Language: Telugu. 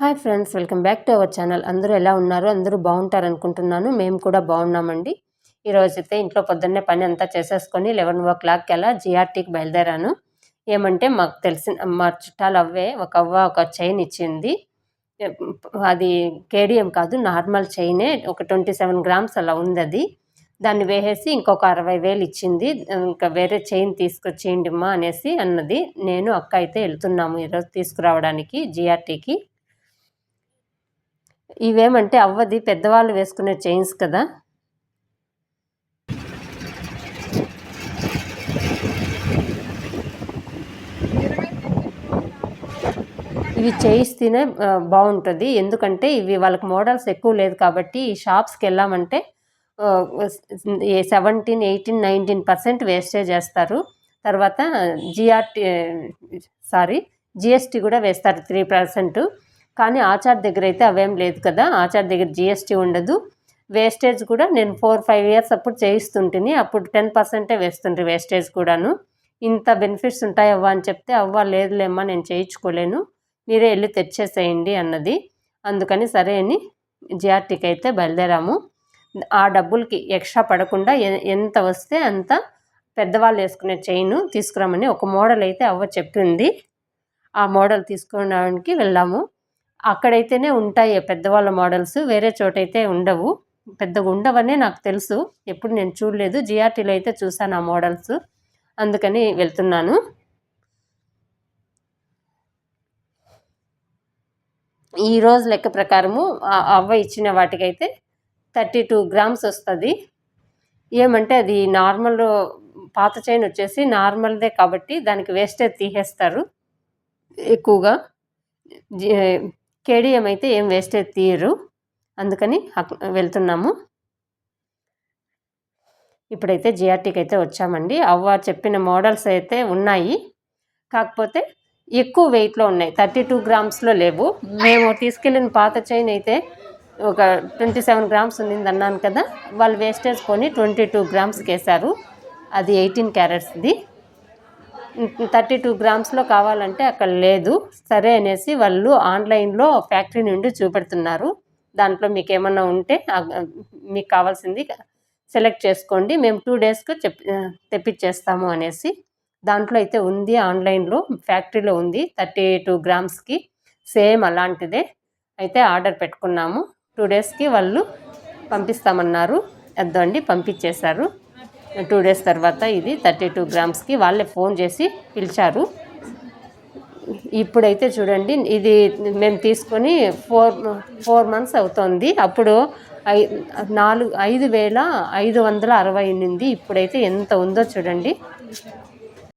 Hi friends welcome back to our channel. అందరూ ఎలా ఉన్నారు? అందరూ బాగుంటారు అనుకుంటున్నాను మేము కూడా బాగున్నామండి. ఈరోజైతే ఇంట్లో పొద్దున్నే పని అంతా చేసేసుకొని లెవెన్ ఓ క్లాక్కి అలా జిఆర్టీకి బయలుదేరాను. ఏమంటే మాకు తెలిసిన మా చుట్టాలు అవ్వే ఒక అవ్వ ఒక చైన్ ఇచ్చింది. అది కేడిఎం కాదు నార్మల్ చైనే ఒక ట్వంటీ సెవెన్ గ్రామ్స్ అలా ఉంది అది దాన్ని వేసేసి ఇంకొక అరవై వేలు ఇచ్చింది. ఇంకా వేరే చైన్ తీసుకొచ్చేయండి అమ్మా అనేసి అన్నది. నేను అక్క అయితే వెళ్తున్నాము ఈరోజు తీసుకురావడానికి జిఆర్టీకి. ఇవేమంటే అవ్వది పెద్దవాళ్ళు వేసుకునే చైన్స్ కదా. ఇవి చేయిస్తేనే బాగుంటుంది. ఎందుకంటే ఇవి వాళ్ళకి మోడల్స్ ఎక్కువ లేదు కాబట్టి ఈ షాప్స్కి వెళ్ళామంటే seventeen eighteen nineteen percent wastage చేస్తారు. తర్వాత జిఆర్టీ సారీ జిఎస్టీ కూడా వేస్తారు త్రీ పర్సెంట్. కానీ ఆచార్ దగ్గర అయితే అవేం లేదు కదా. ఆచార్ దగ్గర జిఎస్టీ ఉండదు. వేస్టేజ్ కూడా నేను ఫోర్ ఫైవ్ ఇయర్స్ అప్పుడు చేయిస్తుంటిని. అప్పుడు టెన్ పర్సెంటే వేస్తుండ్రి వేస్టేజ్ కూడాను. ఇంత బెనిఫిట్స్ ఉంటాయి అని చెప్తే అవ్వ లేదులేమ్మా నేను చేయించుకోలేను. మీరే వెళ్ళి తెచ్చేసేయండి అన్నది. అందుకని సరే అని జిఆర్టీకి అయితే బయలుదేరాము. ఆ డబ్బులకి ఎక్స్ట్రా పడకుండా ఎంత వస్తే అంత పెద్దవాళ్ళు వేసుకునే చైన్ తీసుకురామని ఒక మోడల్ అయితే అవ్వ చెప్పింది. ఆ మోడల్ తీసుకోవడానికి వెళ్ళాము. అక్కడైతేనే ఉంటాయి పెద్దవాళ్ళ మోడల్స్ వేరే చోటైతే ఉండవు. పెద్దగా ఉండవనే నాకు తెలుసు. ఎప్పుడు నేను చూడలేదు. జిఆర్టీలో అయితే చూసాను ఆ మోడల్స్. అందుకని వెళ్తున్నాను. ఈ రోజు లెక్క ప్రకారము అవ్వ ఇచ్చిన వాటికైతే థర్టీ టూ గ్రామ్స్ వస్తుంది. ఏమంటే అది నార్మల్ పాత చైన్ వచ్చేసి నార్మల్దే కాబట్టి దానికి వేస్టేజ్ తీసేస్తారు ఎక్కువగా. కేడిఎం అయితే ఏం వేస్టేజ్ తీయరు. అందుకని వెళ్తున్నాము. ఇప్పుడైతే జిఆర్టీకి అయితే వచ్చామండి. అవ్వ చెప్పిన మోడల్స్ అయితే ఉన్నాయి. కాకపోతే ఎక్కువ వెయిట్లో ఉన్నాయి. థర్టీ టూ గ్రామ్స్లో లేవు. మేము తీసుకెళ్ళిన పాత చైన్ అయితే ఒక ట్వంటీ సెవెన్ గ్రామ్స్ ఉంది అన్నాను కదా. వాళ్ళు వేస్టేజ్ కొని ట్వంటీ టూ గ్రామ్స్కి వేశారు అది ఎయిటీన్ క్యారెట్స్ది థర్టీ టూ గ్రామ్స్లో కావాలంటే అక్కడ లేదు. సరే అనేసి వాళ్ళు ఆన్లైన్లో ఫ్యాక్టరీ నుండి చూపెడుతున్నారు. దాంట్లో మీకు ఏమన్నా ఉంటే మీకు కావాల్సింది సెలెక్ట్ చేసుకోండి. మేము టూ డేస్కి చెప్ తెప్పించేస్తాము అనేసి దాంట్లో అయితే ఉంది ఆన్లైన్లో ఫ్యాక్టరీలో ఉంది. థర్టీ టూ గ్రామ్స్కి సేమ్ అలాంటిదే. అయితే ఆర్డర్ పెట్టుకున్నాము. టూ డేస్కి వాళ్ళు పంపిస్తామన్నారు. అద్దండి పంపించేశారు టూ డేస్ తర్వాత ఇది థర్టీ టూ గ్రామ్స్కి వాళ్ళే ఫోన్ చేసి పిలిచారు. ఇప్పుడైతే చూడండి ఇది మేము తీసుకొని ఫోర్ ఫోర్ మంత్స్ అవుతుంది. అప్పుడు ఐ నాలుగు ఐదు వేల ఐదు వందల అరవై ఎనిమిది ఇప్పుడైతే ఎంత ఉందో చూడండి.